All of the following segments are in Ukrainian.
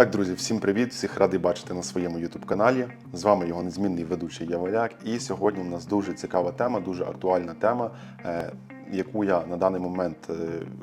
Так, друзі, всім привіт! Всіх радий бачити на своєму youtube каналі. З вами його незмінний ведучий Яволяк. І сьогодні в нас дуже цікава тема, дуже актуальна тема, е, яку я на даний момент е,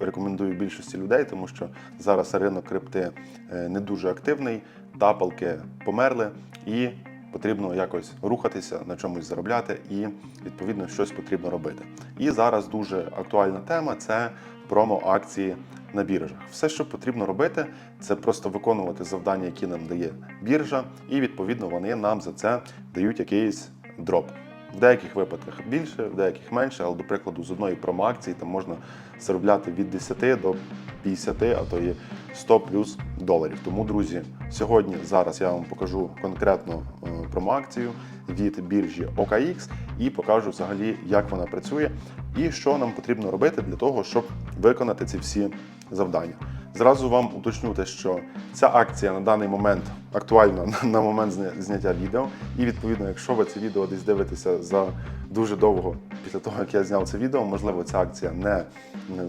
рекомендую більшості людей, тому що зараз ринок крипти е, не дуже активний, тапалки померли і. Потрібно якось рухатися, на чомусь заробляти, і відповідно щось потрібно робити. І зараз дуже актуальна тема це промо-акції на біржах. Все, що потрібно робити, це просто виконувати завдання, які нам дає біржа, і відповідно вони нам за це дають якийсь дроп. В деяких випадках більше, в деяких менше, але, до прикладу, з одної промо-акції там можна заробляти від 10 до 50, а то і 100 плюс доларів. Тому, друзі, сьогодні зараз я вам покажу конкретну е, промо-акцію від біржі OKX і покажу взагалі, як вона працює і що нам потрібно робити для того, щоб виконати ці всі завдання. Зразу вам уточню те, що ця акція на даний момент актуальна на момент зняття відео. І відповідно, якщо ви це відео десь дивитеся за дуже довго після того, як я зняв це відео, можливо, ця акція не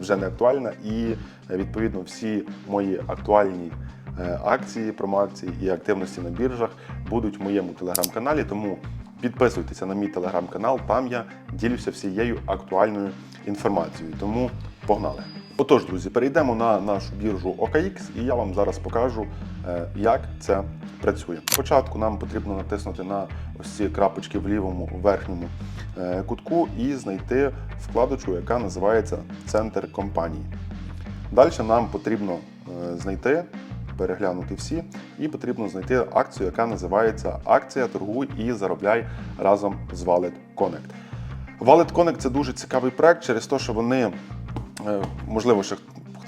вже не актуальна, і відповідно всі мої актуальні е, акції, промоакції і активності на біржах будуть в моєму телеграм-каналі. Тому підписуйтеся на мій телеграм-канал, там я ділюся всією актуальною інформацією. Тому погнали! Отож, друзі, перейдемо на нашу біржу OKX, і я вам зараз покажу, е, як це працює. Спочатку нам потрібно натиснути на ось ці крапочки в лівому верхньому е, кутку і знайти вкладочку, яка називається Центр компанії. Далі нам потрібно е, знайти, переглянути всі, і потрібно знайти акцію, яка називається Акція Торгуй і заробляй разом з Wallet Connect. Wallet Connect це дуже цікавий проект через те, що вони, можливо, ще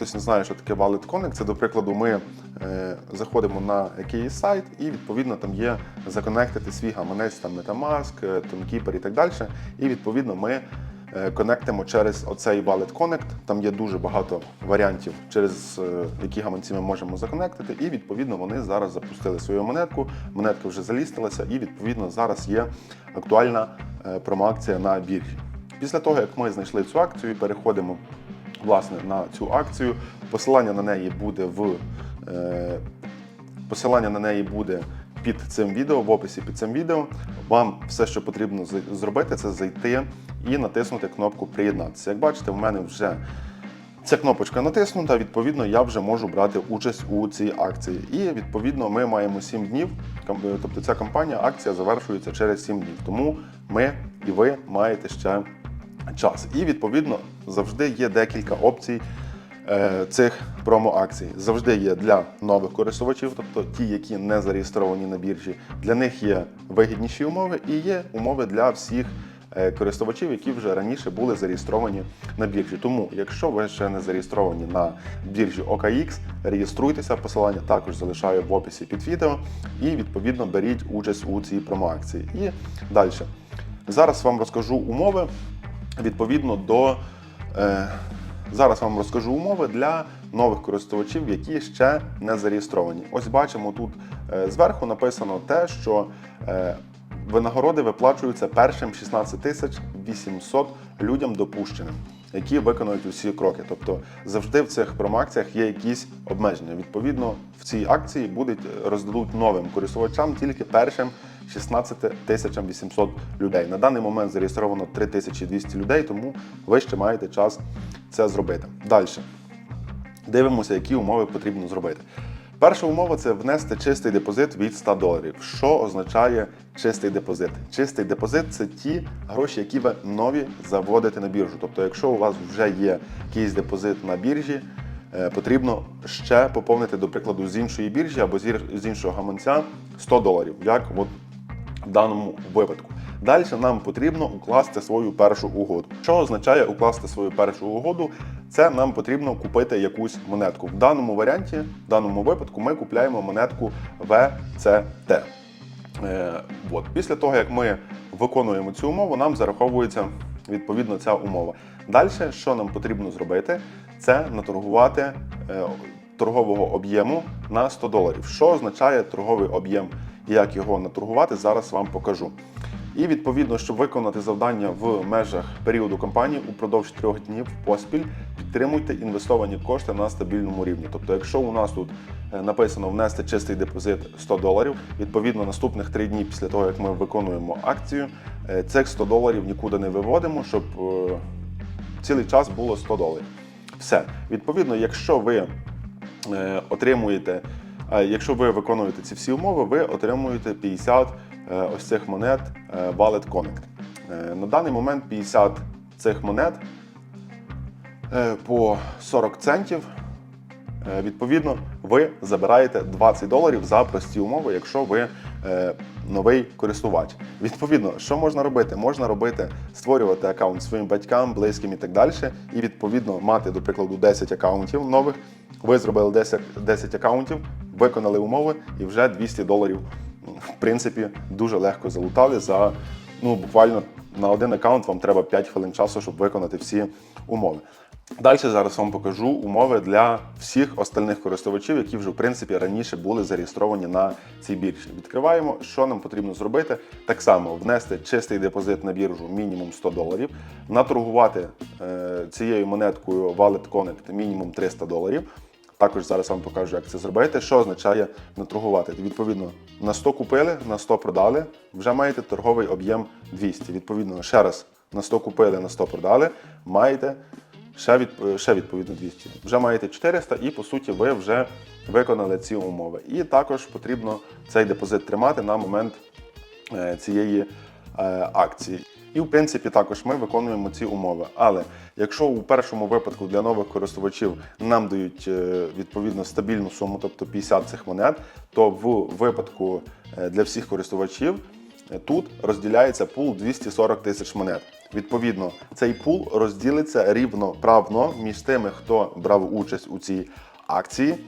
хтось не знає, що таке Wallet Connect. Це, до прикладу, ми е, заходимо на якийсь сайт, і відповідно там є законектити свій гаманець, там Metamask, е, і так далі. І відповідно ми е, конектимо через оцей Wallet Connect. Там є дуже багато варіантів, через е, які гаманці ми можемо законектити. І відповідно вони зараз запустили свою монетку. Монетка вже залістилася, і відповідно зараз є актуальна е, промоакція на біржі. Після того, як ми знайшли цю акцію, переходимо власне на цю акцію. Посилання на неї буде в е, посилання на неї буде під цим відео, в описі під цим відео. Вам все, що потрібно зробити, це зайти і натиснути кнопку Приєднатися. Як бачите, в мене вже Ця кнопочка натиснута, відповідно, я вже можу брати участь у цій акції. І відповідно ми маємо 7 днів. Тобто ця кампанія, акція завершується через 7 днів. Тому ми і ви маєте ще час. І відповідно завжди є декілька опцій е, цих промо-акцій. Завжди є для нових користувачів, тобто ті, які не зареєстровані на біржі. Для них є вигідніші умови і є умови для всіх е, користувачів, які вже раніше були зареєстровані на біржі. Тому, якщо ви ще не зареєстровані на біржі OKX, реєструйтеся. Посилання також залишаю в описі під відео, і відповідно беріть участь у цій промоакції. І далі. Зараз вам розкажу умови відповідно до. Е, Зараз вам розкажу умови для нових користувачів, які ще не зареєстровані. Ось бачимо тут е, зверху написано те, що е, винагороди виплачуються першим 16 тисяч 800 людям допущеним, які виконують усі кроки. Тобто завжди в цих промоакціях є якісь обмеження. Відповідно, в цій акції будуть роздадуть новим користувачам тільки першим 16 тисячам 800 людей. На даний момент зареєстровано 3200 людей, тому ви ще маєте час це зробити. Далі. Дивимося, які умови потрібно зробити. Перша умова це внести чистий депозит від 100 доларів. Що означає чистий депозит? Чистий депозит це ті гроші, які ви нові заводите на біржу. Тобто, якщо у вас вже є якийсь депозит на біржі, е, потрібно ще поповнити, до прикладу, з іншої біржі або з іншого гаманця 100 доларів, як от в даному випадку. Далі нам потрібно укласти свою першу угоду. Що означає укласти свою першу угоду? Це нам потрібно купити якусь монетку. В даному варіанті, в даному випадку, ми купляємо монетку VCT. Е, от. Після того, як ми виконуємо цю умову, нам зараховується відповідно ця умова. Далі, що нам потрібно зробити, це наторгувати е, торгового об'єму на 100 доларів. Що означає торговий об'єм як його наторгувати, зараз вам покажу. І відповідно, щоб виконати завдання в межах періоду кампанії упродовж трьох днів поспіль, підтримуйте інвестовані кошти на стабільному рівні. Тобто, якщо у нас тут е, написано внести чистий депозит 100 доларів, відповідно наступних три дні після того, як ми виконуємо акцію, е, цих 100 доларів нікуди не виводимо, щоб е, цілий час було 100 доларів. Все. Відповідно, якщо ви отримуєте, якщо ви виконуєте ці всі умови, ви отримуєте 50 е, ось цих монет е, Wallet Connect. Е, На даний момент 50 цих монет е, по 40 центів. Е, Відповідно, ви забираєте 20 доларів за прості умови, якщо ви е, новий користувач. Відповідно, що можна робити? Можна робити створювати аккаунт своїм батькам, близьким і так далі. І відповідно мати, до прикладу, 10 аккаунтів нових. Ви зробили 10, 10 аккаунтів, виконали умови і вже 200 доларів, ну, в принципі, дуже легко залутали за ну, буквально на один аккаунт вам треба 5 хвилин часу, щоб виконати всі умови. Далі зараз вам покажу умови для всіх остальних користувачів, які вже в принципі раніше були зареєстровані на цій біржі. Відкриваємо, що нам потрібно зробити. Так само внести чистий депозит на біржу мінімум 100 доларів, наторгувати е, цією монеткою Wallet Connect мінімум 300 доларів. Також зараз вам покажу, як це зробити. Що означає наторгувати? Відповідно, на 100 купили, на 100 продали, вже маєте торговий об'єм 200. Відповідно, ще раз на 100 купили, на 100 продали, маєте ще, від, ще відповідно 200. Вже маєте 400 і по суті ви вже виконали ці умови. І також потрібно цей депозит тримати на момент е, цієї е, акції. І в принципі також ми виконуємо ці умови. Але якщо у першому випадку для нових користувачів нам дають е, відповідно стабільну суму, тобто 50 цих монет, то в випадку е, для всіх користувачів е, тут розділяється пул 240 тисяч монет. Відповідно, цей пул розділиться рівноправно між тими, хто брав участь у цій акції.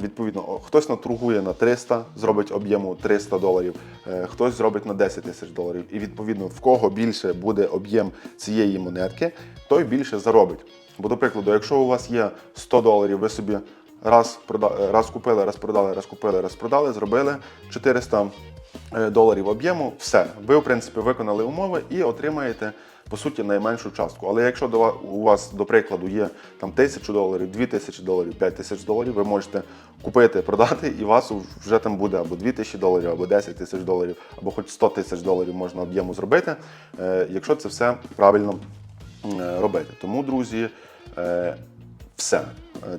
Відповідно, хтось наторгує на 300, зробить об'єму 300 доларів, е, хтось зробить на 10 тисяч доларів. І відповідно, в кого більше буде об'єм цієї монетки, той більше заробить. Бо, до прикладу, якщо у вас є 100 доларів, ви собі раз, прода- раз купили, раз продали, раз купили, раз продали, зробили 400 е, доларів об'єму, все. Ви, в принципі, виконали умови і отримаєте по суті найменшу частку. Але якщо до у вас, до прикладу, є там тисячу доларів, дві тисячі доларів, п'ять тисяч доларів, ви можете купити, продати, і вас вже там буде або 2 тисячі доларів, або 10 тисяч доларів, або хоч 100 тисяч доларів можна об'єму зробити, е, якщо це все правильно е, робити. Тому, друзі, е, все.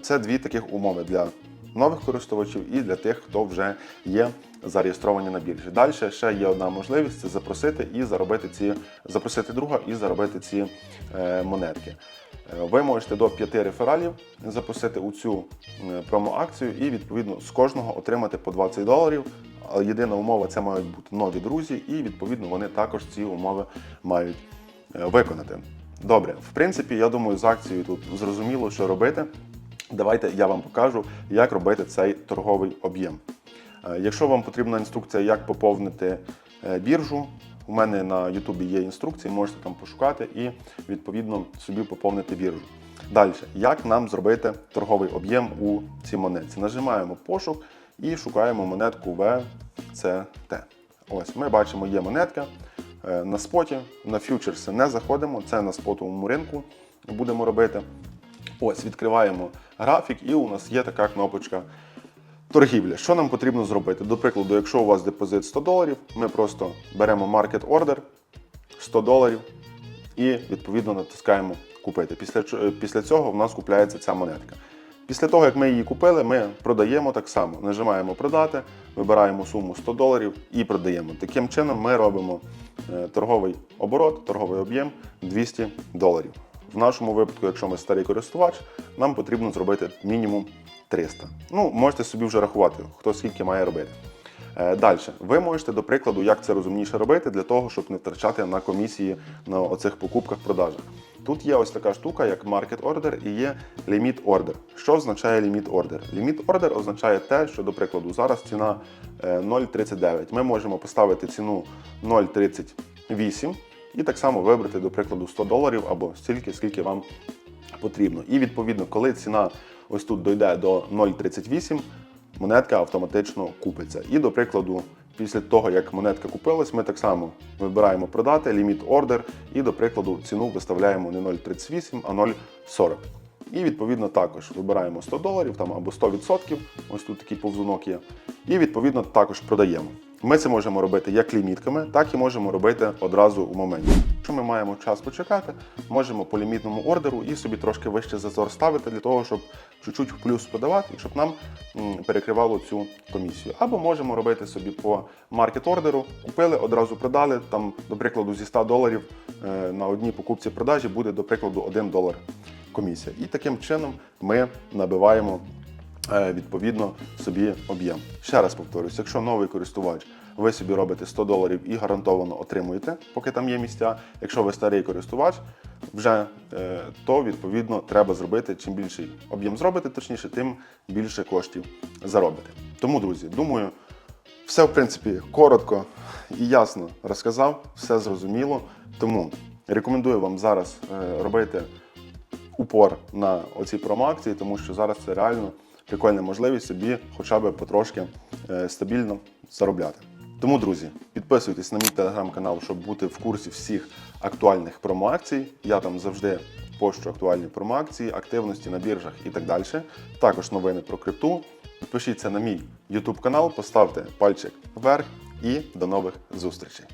Це дві таких умови для нових користувачів і для тих, хто вже є зареєстровані на біржі. Далі ще є одна можливість це запросити і заробити ці, запросити друга і заробити ці е, монетки. Е, Ви можете до п'яти рефералів запросити у цю е, промо-акцію і відповідно з кожного отримати по 20 доларів. Єдина умова це мають бути нові друзі, і відповідно вони також ці умови мають виконати. Добре, в принципі, я думаю, з акцією тут зрозуміло, що робити. Давайте я вам покажу, як робити цей торговий об'єм. Е, Якщо вам потрібна інструкція, як поповнити е, біржу, у мене на Ютубі є інструкції, можете там пошукати і відповідно собі поповнити біржу. Далі, як нам зробити торговий об'єм у цій монетці? Нажимаємо пошук і шукаємо монетку VCT. Ось ми бачимо, є монетка е, на споті, на фьючерси не заходимо, це на спотовому ринку будемо робити. Ось відкриваємо графік, і у нас є така кнопочка торгівля. Що нам потрібно зробити? До прикладу, якщо у вас депозит 100 доларів, ми просто беремо Market Order 100 доларів і відповідно натискаємо купити. Після, після цього в нас купляється ця монетка. Після того, як ми її купили, ми продаємо так само. Нажимаємо продати, вибираємо суму 100 доларів і продаємо. Таким чином ми робимо е, торговий оборот, торговий об'єм 200 доларів. В нашому випадку, якщо ми старий користувач, нам потрібно зробити мінімум 300. Ну, можете собі вже рахувати, хто скільки має робити. Далі, ви можете, до прикладу, як це розумніше робити, для того, щоб не втрачати на комісії на оцих покупках-продажах. Тут є ось така штука, як Market Order і є Limit Order. Що означає Limit Order? Limit Order означає те, що, до прикладу, зараз ціна е, 0,39. Ми можемо поставити ціну 0,38 і так само вибрати, до прикладу, 100 доларів або стільки, скільки вам потрібно. І відповідно, коли ціна ось тут дойде до 0,38, монетка автоматично купиться. І, до прикладу, Після того, як монетка купилась, ми так само вибираємо продати, ліміт ордер і, до прикладу, ціну виставляємо не 0,38, а 0,40. І відповідно також вибираємо 100 доларів там, або 100%, ось тут такий повзунок є. І відповідно також продаємо. Ми це можемо робити як лімітками, так і можемо робити одразу у моменті. Якщо ми маємо час почекати, можемо по лімітному ордеру і собі трошки вище зазор ставити для того, щоб чуть-чуть в плюс подавати щоб нам перекривало цю комісію. Або можемо робити собі по маркет-ордеру, купили, одразу продали. Там, до прикладу, зі 100 доларів е, на одній покупці продажі буде, до прикладу, 1 долар комісія. І таким чином ми набиваємо е, відповідно собі об'єм. Ще раз повторюсь, якщо новий користувач, ви собі робите 100 доларів і гарантовано отримуєте, поки там є місця. Якщо ви старий користувач, вже е, то відповідно треба зробити. Чим більший об'єм зробите, точніше, тим більше коштів заробите. Тому, друзі, думаю, все в принципі коротко і ясно розказав, все зрозуміло. Тому рекомендую вам зараз е, робити упор на оці промоакції, тому що зараз це реально прикольна можливість собі хоча б потрошки е, стабільно заробляти. Тому, друзі, підписуйтесь на мій телеграм-канал, щоб бути в курсі всіх актуальних промоакцій. Я там завжди пощу актуальні промоакції, активності на біржах і так далі. Також новини про крипту. Підпишіться на мій YouTube канал, поставте пальчик вверх і до нових зустрічей.